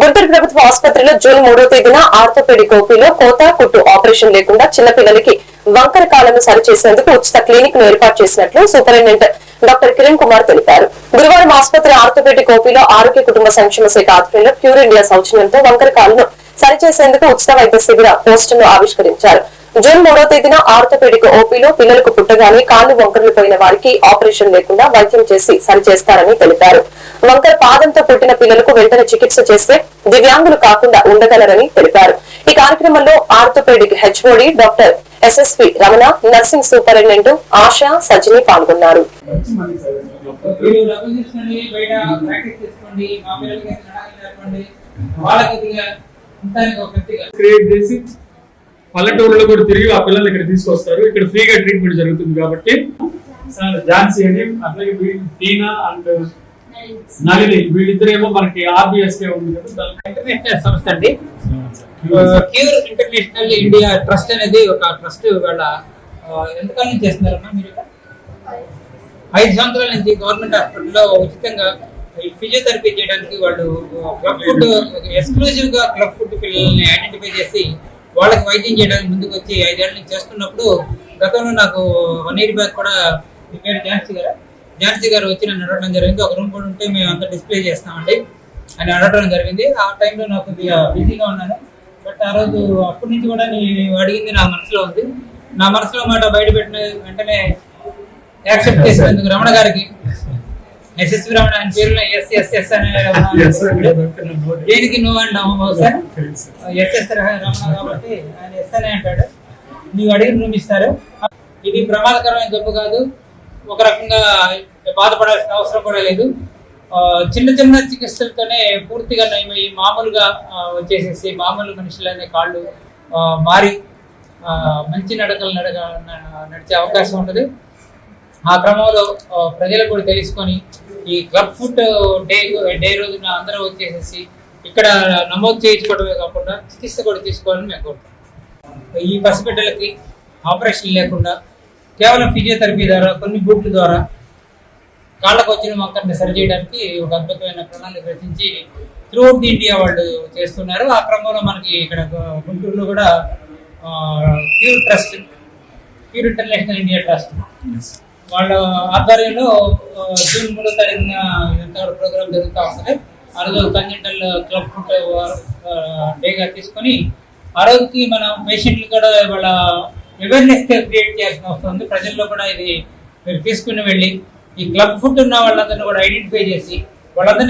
గుంటూరు ప్రభుత్వ ఆసుపత్రిలో జూన్ మూడో తేదీన ఆర్థోపెడిక్ ఓపీలో కోత కుట్టు ఆపరేషన్ లేకుండా చిన్నపిల్లలకి వంకర కాలను సరిచేసేందుకు ఉచిత క్లినిక్ను ఏర్పాటు చేసినట్లు సూపరింటెండెంట్ డాక్టర్ కిరణ్ కుమార్ తెలిపారు. గురువారం ఆసుపత్రి ఆర్థోపెడిక్ ఓపీలో ఆరోగ్య కుటుంబ సంక్షేమ శాఖ ఆధ్వర్యంలో క్యూర్ ఇండియా సౌజన్యంతో వంకర కాలను సరిచేసేందుకు ఉచిత వైద్య శిబిర పోస్టును ఆవిష్కరించారు. జూన్ మూడో తేదీన ఆర్థోపెడిక్ ఓపీలో పిల్లలకు పుట్టగానే కాళ్ళు వంకరలు పోయిన వారికి ఆపరేషన్ లేకుండా వైద్యం చేసి సరిచేస్తారని తెలిపారు. వంకర పాదంతో పుట్టిన పిల్లలకు వెంటనే చికిత్స చేస్తే దివ్యాంగులు కాకుండా ఉండగలరని తెలిపారు. ఈ కార్యక్రమంలో orthopaedic HOD doctor SSP Ramana nursing superintendent Asha Sajini పాల్గొన్నారు. వాళ్ళకి క్రియేట్ చేసి పల్లెటూరులో కూడా తిరిగి ఆ పిల్లల్ని ఇక్కడ తీసుకొస్తారు. ఇక్కడ ఫ్రీగా ట్రీట్మెంట్ జరుగుతుంది కాబట్టి. ఝాన్సీ అని అట్లాగే టీనా అండ్ నళిని వీళ్ళిద్దరేమో మనకి ఆర్బిఎస్ ఉంది కదా. ఇంటర్నేషనల్ సంస్థ అండి. క్యూర్ ఇంటర్నేషనల్ ఇండియా ట్రస్ట్ అనేది ఒక ట్రస్ట్ వాళ్ళ ఎంతకాలం నుంచి చేస్తున్నారమ్మా మీరు? ఐదు సంవత్సరాల నుంచి గవర్నమెంట్ హాస్పిటల్లో ఉచితంగా ఫిజియోథెరపీ చేయడానికి వాళ్ళు క్లబ్ ఫుడ్ ఎక్స్క్లూజివ్గా క్లబ్ ఫుడ్ పిల్లల్ని ఐడెంటిఫై చేసి వాళ్ళకి వైద్యం చేయడానికి ముందుకు వచ్చి ఐదేళ్ళ నుంచి చేస్తున్నప్పుడు గతంలో నాకు వన్ ఇయర్ బ్యాక్ కూడా మీ పేరు ఝాన్సీ గారు? ఝాన్సీ గారు వచ్చి నన్ను అడగడం జరిగింది. ఒక రూమ్ కూడా ఉంటే మేము అంతా డిస్ప్లే చేస్తామండి అని అడగడం జరిగింది. ఆ టైంలో నాకు బిజీగా ఉన్నాను. బట్ ఆ రోజు అప్పటి నుంచి కూడా నేను అడిగింది నా మనసులో ఉంది. నా మనసులో మాట బయట పెట్టిన వెంటనే యాక్సెప్ట్ చేసినందుకు రమణ గారికి ఎస్ఎస్ రమణ ఆయన పేరులో ఎస్ ఎస్ ఎస్ అనే. దేనికి నువ్వు అంటావు సార్? ఎస్ఎస్ రమణ కాబట్టి ఆయన ఎస్ అనే అంటాడు. నీవు అడిగిన రూమ్ ఇస్తారు ఇది ప్రమాదకరమైన జబ్బు కాదు. ఒక రకంగా బాధపడాల్సిన అవసరం కూడా లేదు. చిన్న చిన్న చికిత్సలతోనే పూర్తిగా నయమయ్యి మామూలుగా వచ్చేసేసి మామూలు మనుషులనే కాళ్ళు మారి మంచి నడకలు నడక నడిచే అవకాశం ఉంటుంది ఆ క్రమంలో ప్రజలు ప్రజలకు కూడా తెలుసుకొని ఈ క్లబ్ ఫుడ్ డే డే రోజున అందరూ వచ్చేసేసి ఇక్కడ నమోదు చేయించుకోవడమే కాకుండా చికిత్స కూడా తీసుకోవాలని మేము కోరుతాం ఈ పసిబిడ్డలకి ఆపరేషన్ లేకుండా కేవలం ఫిజియోథెరపీ ద్వారా కొన్ని బూట్ల ద్వారా కాళ్ళకు వచ్చిన వంకరని సరి చేయడానికి ఒక అద్భుతమైన ప్రణాళిక రచించి త్రూఅవుట్ ది ఇండియా వాళ్ళు చేస్తున్నారు. ఆ క్రమంలో మనకి ఇక్కడ గుంటూరులో కూడా pure trust pure international India trust వాళ్ళ ఆధ్వర్యంలో జూన్ మూడో తారీఖున ఇదంతా ప్రోగ్రామ్ జరుగుతూ ఉంటుంది. ఆ రోజు కన్జెంటల్ క్లబ్ ఫుడ్ డేగా తీసుకొని ఆ రోజుకి మన పేషెంట్లు కూడా వాళ్ళ అవేర్నెస్ క్రియేట్ చేయాల్సిన అవసరం ఉంది. ప్రజల్లో కూడా ఇది మీరు తీసుకుని వెళ్ళి ఈ క్లబ్ ఫుడ్ ఉన్న వాళ్ళందరినీ కూడా ఐడెంటిఫై చేసి వాళ్ళందరినీ